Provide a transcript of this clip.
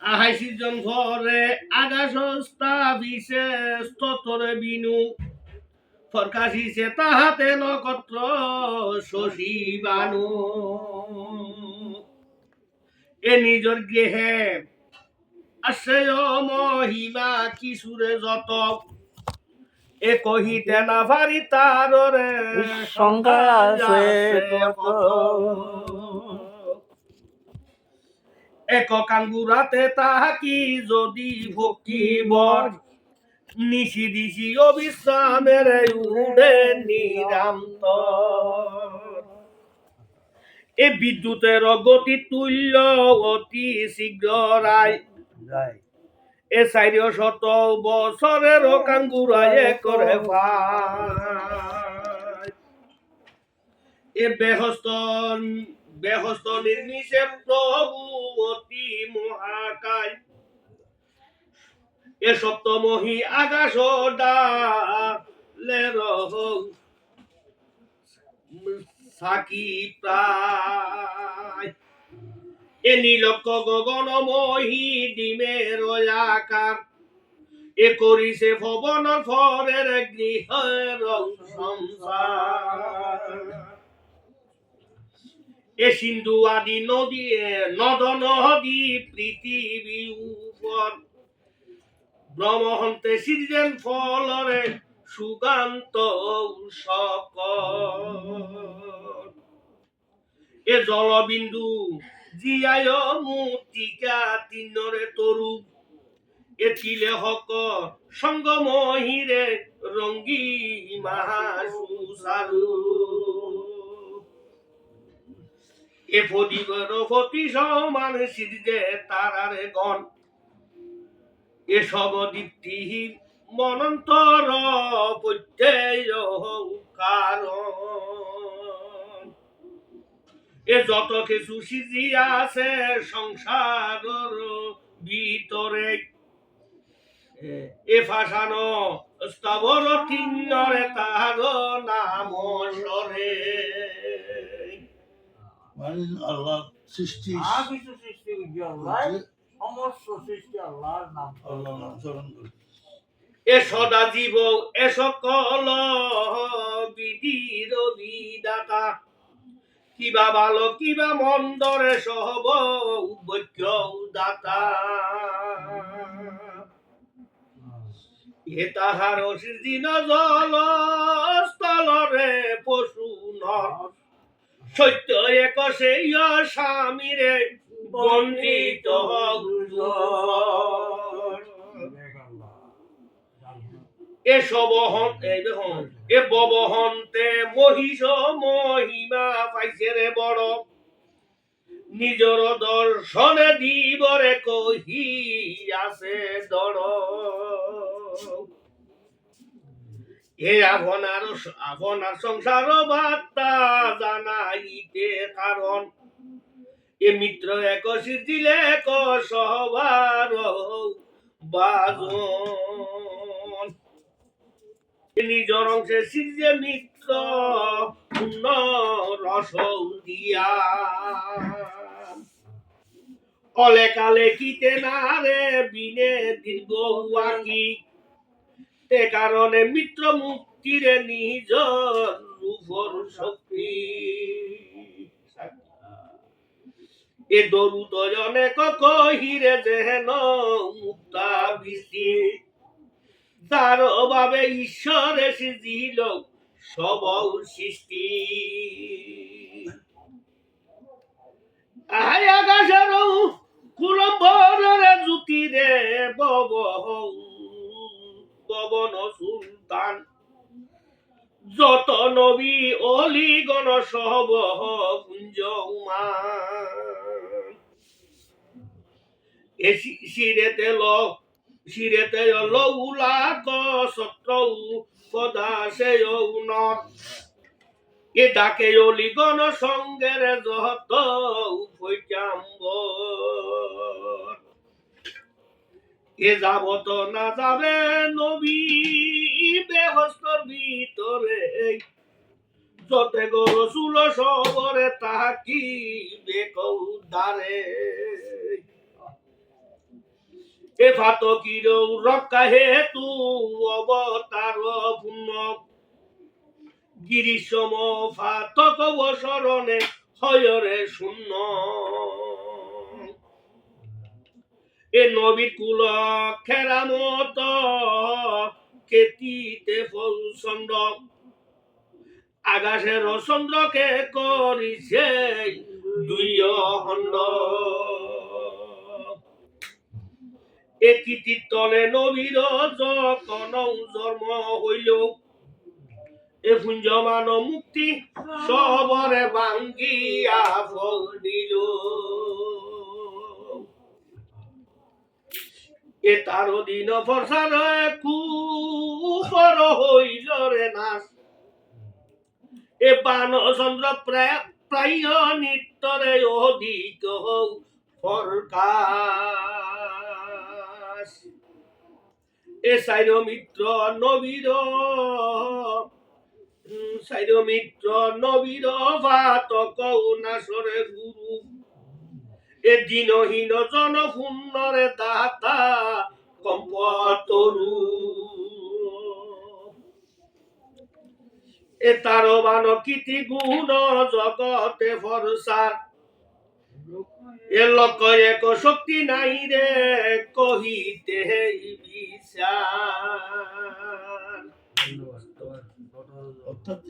আহাই সিজন ঘরে আগাশ বিশেষ ততরে বিনু। ফরকাশিছে তাহাতে নক্ষত্র শশী বানু। এ নিজর গৃহে আশ্রয় মহিমা কিশোরে যত। এ কহিতে না পারি তারে সংখ্যা আছে এক কাঙ্গুরাতে তাহাকি যদি ভক্তি বর নিশি দিশি অবিশ্রামের উড়ে নিরান্ত এ বিদ্যুতের গতি তুল্য অতি শীঘ্র রায়। যায় এ চাইর শত বছরের কাঙ্গুরায় করে এ বেহস্ত বেহস্ত নির্মিষে প্রভু অতি মহাকায়। এ সপ্তমহী আকাশ ডালের সাকি প্রায়। এ নীলক্ষ গগন মহি ডিমের আকার। এ করিছে ভবন ফরের গৃহের এ সিন্ধু আদি নদী নদ নদী, পৃথিবী উপর। ব্রহ্মহন্তে সিজন ফলরে সুগান্ত সকল। এ জলবিন্দু জিয়ায় মূর্তিকা তিনরে তরু। এ তিলে হক সঙ্গ মহিরে রঙ্গি মাহাসুসারু। এ ফদিবর ফতি সমান সিদ্ধে তারারে গণ। এসব দীপ্তিহীন মনন্তর প্রত্যয় কারণ। এ যত কিছু সিজি আছে সংসারর ভিতরে। এ। ফাঁসানো স্থাবর তিন্নরে তাহার নাম সরে মানে আল্লাহ সৃষ্টি। কিছু সৃষ্টি আল্লাহ সমস্ত সৃষ্টি আল্লাহর নাম আল্লাহ নাম স্মরণ করি। এ সদা জীব এ সকল বিধির বিদাতা কিবা ভালো কিবা মন্দরে সহব উবৈক্য দাতা এ তাহার দিন জল স্থলরে পশু নর। সত্য এক সেই স্বামীরে বঞ্চিত এ মহিষ মহিমা দর্শনে দিবরে কহি আছে দড়। এ আপনার সংসার বার্তা জানাইতে কারণ। এ মিত্র এক দিলে এক সবার বাজন। নিজর অংশে সিজে মিত্র পূর্ণ রস দিয়া অলে কালে কিতে না রে বিনে দীর্ঘ আকি তে কারণে মিত্র মুক্তিরে নিজ রূপর শক্তি। এ দরুদ অনেক কহিরে যেন মুক্তা বৃষ্টি তার অভাবে ঈশ্বর এসেছিল সব সৃষ্টি। আহাই আকাশের কুলম্বরের জ্যোতিরে বব পবন সুলতান। যত নবী অলিগণ সব কুঞ্জমান এ শি- শিরেতে লোক শিরেতে লৌলা ক সত্রৌ কদা সে নর এ ডাকে অলিগণ সঙ্গের যত ফৈজাম্বর এ যাবত না যাবে নবী বেহস্তর ভিতরে। যতে গো রসুল সবরে তাহাকি বেকৌদারে এ হেতু ফাতক হয়রে শূন্য। এ নবীর কুল খেরামত কেতিতে ফৌচন্দ্র আকাশের চন্দ্রকে করিছে দুই খণ্ড এ কীর্তনে নবীর যখন জন্ম হইল। এ পুঞ্জমান মুক্তি সবরে ভাঙ্গিয়া ফল দিল। এ তার দিন ফরসার কুপর হইল রে নাশ। এ বান চন্দ্র প্রায় প্রায় নিত্যরে অধিক হও ফরকাশ এ সাইর মিত্র নবীর। সাইর মিত্র নবীর ভাত কৌনাসরে গুরু। এ দিনহীন জনপুণ্যরে দাতা কম্পতরু এ তার বান কীতি গুণ জগতে ফরসার এ লোক এক শক্তি নাই রে কহিতে বিচার অর্থাৎ